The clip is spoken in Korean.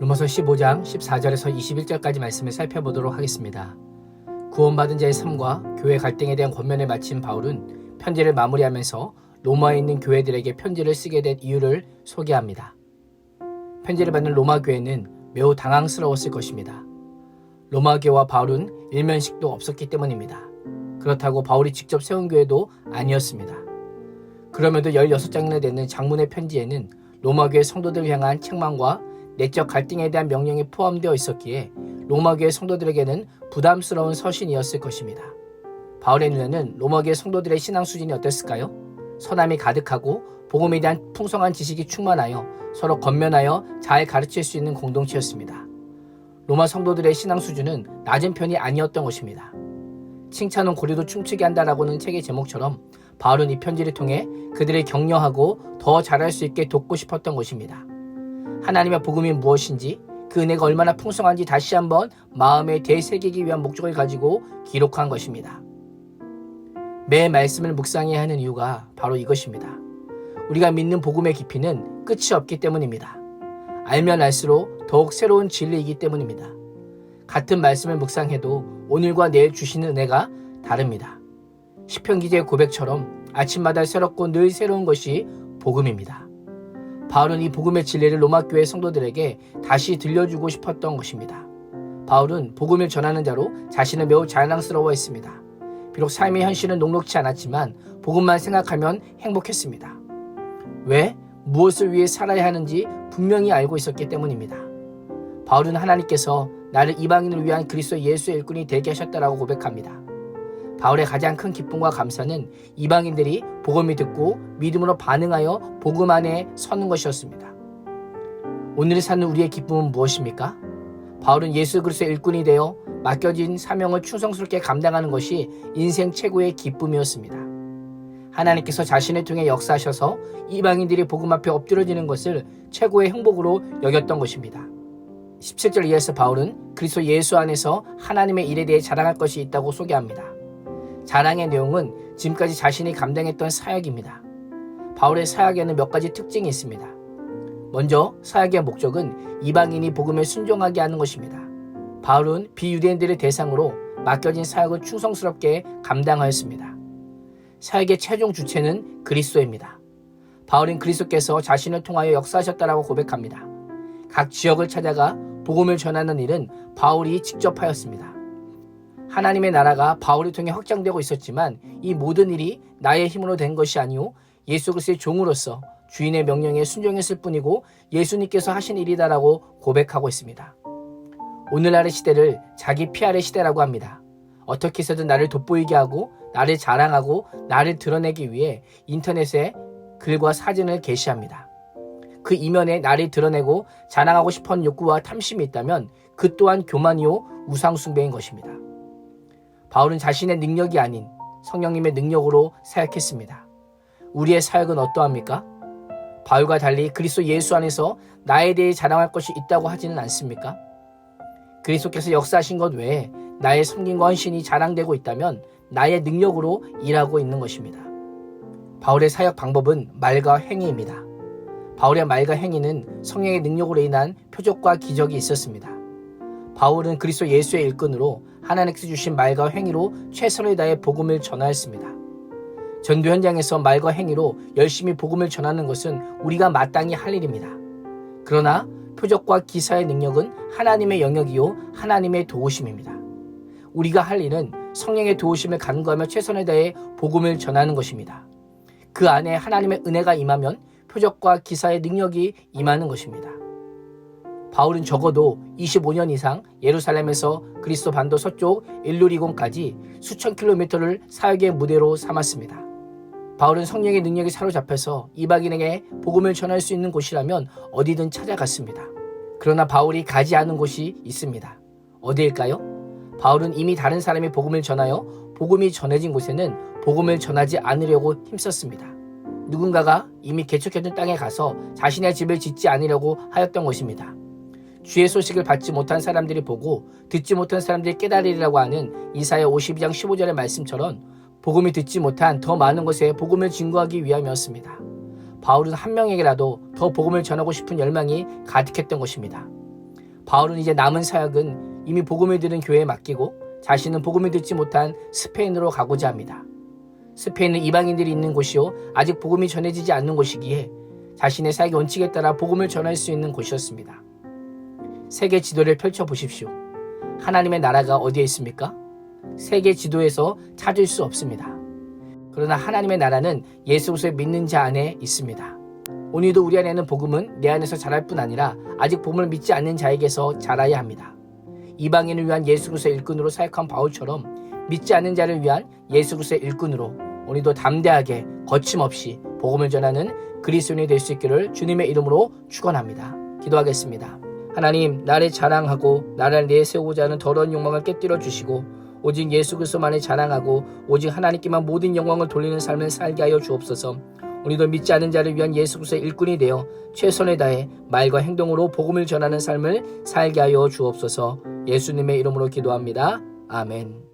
로마서 15장 14절에서 21절까지 말씀을 살펴보도록 하겠습니다. 구원받은 자의 삶과 교회 갈등에 대한 권면을 마친 바울은 편지를 마무리하면서 로마에 있는 교회들에게 편지를 쓰게 된 이유를 소개합니다. 편지를 받는 로마 교회는 매우 당황스러웠을 것입니다. 로마 교회와 바울은 일면식도 없었기 때문입니다. 그렇다고 바울이 직접 세운 교회도 아니었습니다. 그럼에도 16장이나 되는 장문의 편지에는 로마 교회 성도들을 향한 책망과 내적 갈등에 대한 명령이 포함되어 있었기에 로마 교회 성도들에게는 부담스러운 서신이었을 것입니다. 바울의 눈에는 로마 교회 성도들의 신앙 수준이 어땠을까요? 선함이 가득하고 복음에 대한 풍성한 지식이 충만하여 서로 건면하여 잘 가르칠 수 있는 공동체였습니다. 로마 성도들의 신앙 수준은 낮은 편이 아니었던 것입니다. 칭찬은 고리도 춤추게 한다라고는 책의 제목처럼 바울은 이 편지를 통해 그들을 격려하고 더 잘할 수 있게 돕고 싶었던 것입니다. 하나님의 복음이 무엇인지 그 은혜가 얼마나 풍성한지 다시 한번 마음에 되새기기 위한 목적을 가지고 기록한 것입니다. 매 말씀을 묵상해야 하는 이유가 바로 이것입니다. 우리가 믿는 복음의 깊이는 끝이 없기 때문입니다. 알면 알수록 더욱 새로운 진리이기 때문입니다. 같은 말씀을 묵상해도 오늘과 내일 주시는 은혜가 다릅니다. 시편 기자의 고백처럼 아침마다 새롭고 늘 새로운 것이 복음입니다. 바울은 이 복음의 진리를 로마 교회 성도들에게 다시 들려주고 싶었던 것입니다. 바울은 복음을 전하는 자로 자신을 매우 자랑스러워했습니다. 비록 삶의 현실은 녹록치 않았지만 복음만 생각하면 행복했습니다. 왜? 무엇을 위해 살아야 하는지 분명히 알고 있었기 때문입니다. 바울은 하나님께서 나를 이방인을 위한 그리스도 예수의 일꾼이 되게 하셨다라고 고백합니다. 바울의 가장 큰 기쁨과 감사는 이방인들이 복음이 듣고 믿음으로 반응하여 복음 안에 서는 것이었습니다. 오늘 사는 우리의 기쁨은 무엇입니까? 바울은 예수 그리스도의 일꾼이 되어 맡겨진 사명을 충성스럽게 감당하는 것이 인생 최고의 기쁨이었습니다. 하나님께서 자신을 통해 역사하셔서 이방인들이 복음 앞에 엎드려지는 것을 최고의 행복으로 여겼던 것입니다. 17절 이하에서 바울은 그리스도 예수 안에서 하나님의 일에 대해 자랑할 것이 있다고 소개합니다. 자랑의 내용은 지금까지 자신이 감당했던 사역입니다. 바울의 사역에는 몇 가지 특징이 있습니다. 먼저 사역의 목적은 이방인이 복음에 순종하게 하는 것입니다. 바울은 비유대인들의 대상으로 맡겨진 사역을 충성스럽게 감당하였습니다. 사역의 최종 주체는 그리스도입니다. 바울은 그리스도께서 자신을 통하여 역사하셨다라고 고백합니다. 각 지역을 찾아가 복음을 전하는 일은 바울이 직접 하였습니다. 하나님의 나라가 바울을 통해 확장되고 있었지만 이 모든 일이 나의 힘으로 된 것이 아니오 예수 그리스도의 종으로서 주인의 명령에 순종했을 뿐이고 예수님께서 하신 일이다라고 고백하고 있습니다. 오늘날의 시대를 자기 PR의 시대라고 합니다. 어떻게 해서든 나를 돋보이게 하고 나를 자랑하고 나를 드러내기 위해 인터넷에 글과 사진을 게시합니다. 그 이면에 나를 드러내고 자랑하고 싶은 욕구와 탐심이 있다면 그 또한 교만이요 우상숭배인 것입니다. 바울은 자신의 능력이 아닌 성령님의 능력으로 사역했습니다. 우리의 사역은 어떠합니까? 바울과 달리 그리스도 예수 안에서 나에 대해 자랑할 것이 있다고 하지는 않습니까? 그리스도께서 역사하신 것 외에 나의 섬김과 헌신이 자랑되고 있다면 나의 능력으로 일하고 있는 것입니다. 바울의 사역 방법은 말과 행위입니다. 바울의 말과 행위는 성령의 능력으로 인한 표적과 기적이 있었습니다. 바울은 그리스도 예수의 일꾼으로 하나님께서 주신 말과 행위로 최선을 다해 복음을 전하였습니다. 전도 현장에서 말과 행위로 열심히 복음을 전하는 것은 우리가 마땅히 할 일입니다. 그러나 표적과 기사의 능력은 하나님의 영역이요 하나님의 도우심입니다. 우리가 할 일은 성령의 도우심을 간구하며 최선을 다해 복음을 전하는 것입니다. 그 안에 하나님의 은혜가 임하면 표적과 기사의 능력이 임하는 것입니다. 바울은 적어도 25년 이상 예루살렘에서 그리스도 반도 서쪽 일루리곤까지 수천 킬로미터를 사역의 무대로 삼았습니다. 바울은 성령의 능력이 사로잡혀서 이방인에게 복음을 전할 수 있는 곳이라면 어디든 찾아갔습니다. 그러나 바울이 가지 않은 곳이 있습니다. 어디일까요? 바울은 이미 다른 사람이 복음을 전하여 복음이 전해진 곳에는 복음을 전하지 않으려고 힘썼습니다. 누군가가 이미 개척해둔 땅에 가서 자신의 집을 짓지 않으려고 하였던 것입니다. 주의 소식을 받지 못한 사람들이 보고 듣지 못한 사람들이 깨달으리라고 하는 이사야 52장 15절의 말씀처럼 복음이 듣지 못한 더 많은 곳에 복음을 증거하기 위함이었습니다. 바울은 한 명에게라도 더 복음을 전하고 싶은 열망이 가득했던 것입니다. 바울은 이제 남은 사역은 이미 복음을 들은 교회에 맡기고 자신은 복음을 듣지 못한 스페인으로 가고자 합니다. 스페인은 이방인들이 있는 곳이요 아직 복음이 전해지지 않는 곳이기에 자신의 사역의 원칙에 따라 복음을 전할 수 있는 곳이었습니다. 세계 지도를 펼쳐 보십시오. 하나님의 나라가 어디에 있습니까? 세계 지도에서 찾을 수 없습니다. 그러나 하나님의 나라는 예수 그리스도를 믿는 자 안에 있습니다. 오늘도 우리 안에는 복음은 내 안에서 자랄 뿐 아니라 아직 복음을 믿지 않는 자에게서 자라야 합니다. 이방인을 위한 예수 그리스도의 일꾼으로 사역한 바울처럼 믿지 않는 자를 위한 예수 그리스도의 일꾼으로 오늘도 담대하게 거침없이 복음을 전하는 그리스도인이 될 수 있기를 주님의 이름으로 축원합니다. 기도하겠습니다. 하나님 나를 자랑하고 나를 내세우고자 하는 더러운 욕망을 깨뜨려 주시고 오직 예수 그리스도만을 자랑하고 오직 하나님께만 모든 영광을 돌리는 삶을 살게 하여 주옵소서. 우리도 믿지 않는 자를 위한 예수 그리스도의 일꾼이 되어 최선을 다해 말과 행동으로 복음을 전하는 삶을 살게 하여 주옵소서. 예수님의 이름으로 기도합니다. 아멘.